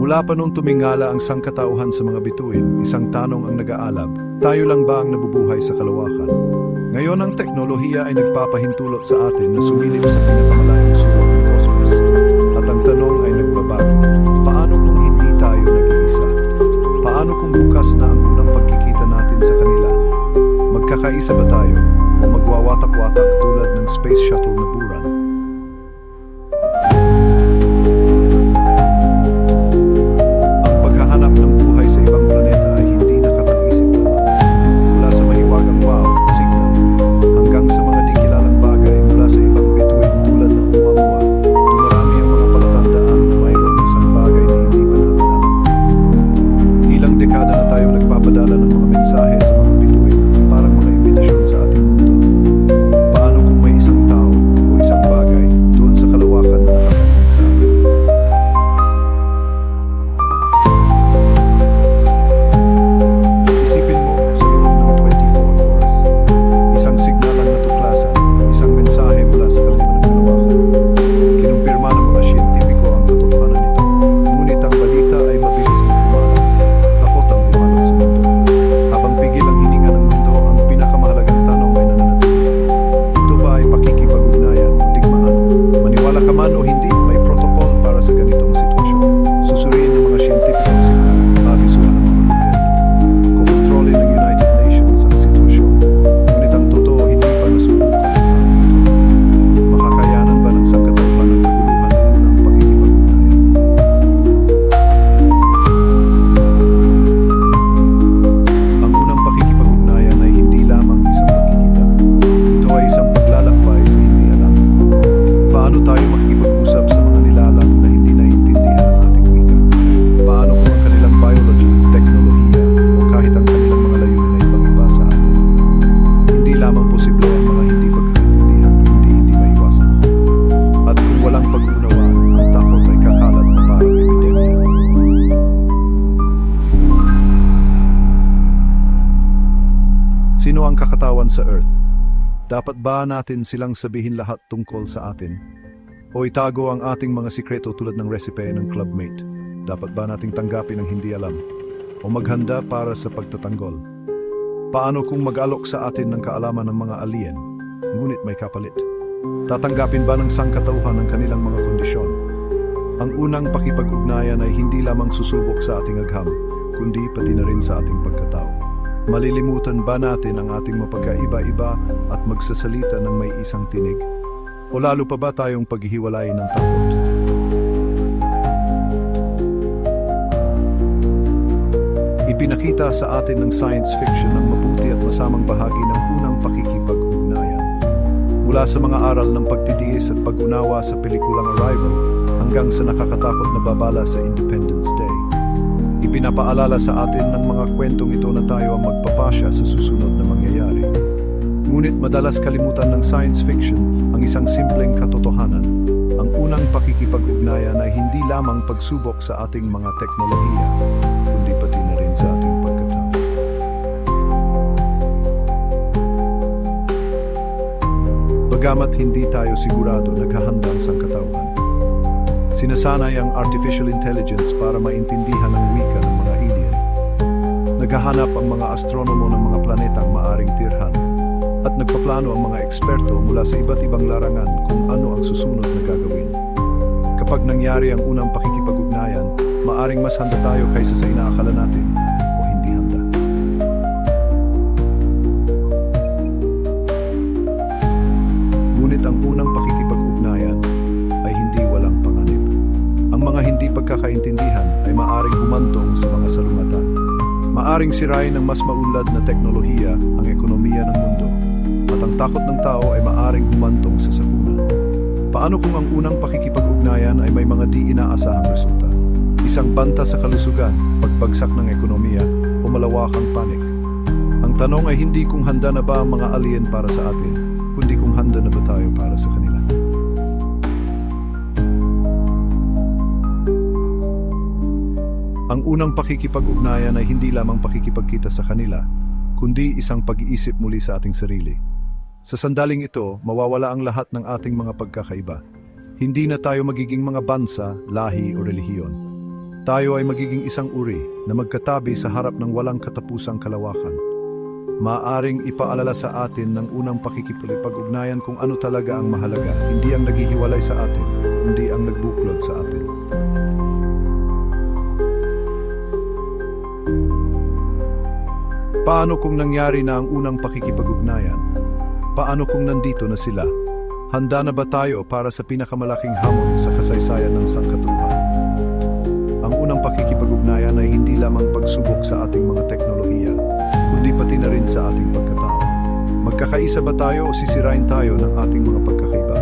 Mula pa nung tumingala ang sangkatauhan sa mga bituin, isang tanong ang nag-aalab, tayo lang ba ang nabubuhay sa kalawakan? Ngayon ang teknolohiya ay nagpapahintulot sa atin na sumilip sa pinakamalayong sulok ng kosmos. At ang tanong ay nagbabago, paano kung hindi tayo nag-iisa? Paano kung bukas na ang unang pagkikita natin sa kanila? Magkakaisa ba tayo o magwawatak-watak tulad ng space shuttle na buran? Lamang posible ang mga hindi pagkakaintindihan, kundi hindi maiwasan. At kung walang pag-unawaan, ang takot ay kakalat na parang epidemya. Sino ang kakatawan sa Earth? Dapat ba natin silang sabihin lahat tungkol sa atin? O itago ang ating mga sikreto tulad ng recipe ng clubmate? Dapat ba nating tanggapin ang hindi alam? O maghanda para sa pagtatanggol? Paano kung mag-alok sa atin ng kaalaman ng mga alien, ngunit may kapalit? Tatanggapin ba ng sangkatauhan ang kanilang mga kondisyon? Ang unang pakipag-ugnayan ay hindi lamang susubok sa ating agham, kundi pati na rin sa ating pagkatao. Malilimutan ba natin ang ating mapagkaiba-iba at magsasalita ng may isang tinig? O lalo pa ba tayong paghihiwalayin ng takot? Ipinakita sa atin ng science fiction mabuti at masamang bahagi ng unang pakikipag-ugnayan. Mula sa mga aral ng pagtitiis at pag-unawa sa pelikulang Arrival hanggang sa nakakatakot na babala sa Independence Day. Ipinapaalala sa atin ng mga kwentong ito na tayo ang magpapasya sa susunod na mangyayari. Ngunit madalas kalimutan ng science fiction ang isang simpleng katotohanan. Ang unang pakikipag-ugnayan ay hindi lamang pagsubok sa ating mga teknolohiya, Bagamat hindi tayo sigurado naghahandang sangkatauhan. Sinasanay ang artificial intelligence para maintindihan ang wika ng mga alien. Naghahanap ang mga astronomo ng mga planetang maaring tirhan at nagpaplano ang mga eksperto mula sa iba't ibang larangan kung ano ang susunod na gagawin. Kapag nangyari ang unang pakikipag-ugnayan, maaring mas handa tayo kaysa sa inaakala natin pagkakaintindihan ay maaring humantong sa mga salungatan. Maaring sirain ng mas maunlad na teknolohiya ang ekonomiya ng mundo. At ang takot ng tao ay maaring humantong sa sakunan. Paano kung ang unang pakikipag-ugnayan ay may mga di inaasahang resulta? Isang banta sa kalusugan, pagbagsak ng ekonomiya, o malawakang panik. Ang tanong ay hindi kung handa na ba ang mga alien para sa atin, kundi kung handa na ba tayo para sa kanila. Ang unang pakikipag-ugnayan ay hindi lamang pakikipagkita sa kanila, kundi isang pag-iisip muli sa ating sarili. Sa sandaling ito, mawawala ang lahat ng ating mga pagkakaiba. Hindi na tayo magiging mga bansa, lahi o relihiyon. Tayo ay magiging isang uri na magkatabi sa harap ng walang katapusang kalawakan. Maaring ipaalala sa atin ng unang pakikipag-ugnayan kung ano talaga ang mahalaga, hindi ang naghihiwalay sa atin, hindi ang nagbuklod sa atin. Paano kung nangyari na ang unang pakikipag-ugnayan? Paano kung nandito na sila? Handa na ba tayo para sa pinakamalaking hamon sa kasaysayan ng sangkatauhan? Ang unang pakikipag-ugnayan ay hindi lamang pagsubok sa ating mga teknolohiya, kundi pati na rin sa ating pagkatao. Magkakaisa ba tayo o sisirain tayo ng ating mga pagkakaiba?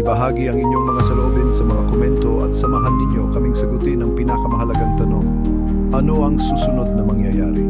Ibahagi ang inyong mga saloobin sa mga komento at samahan ninyo kaming sagutin ang pinakamahalagang tanong. Ano ang susunod na mangyayari?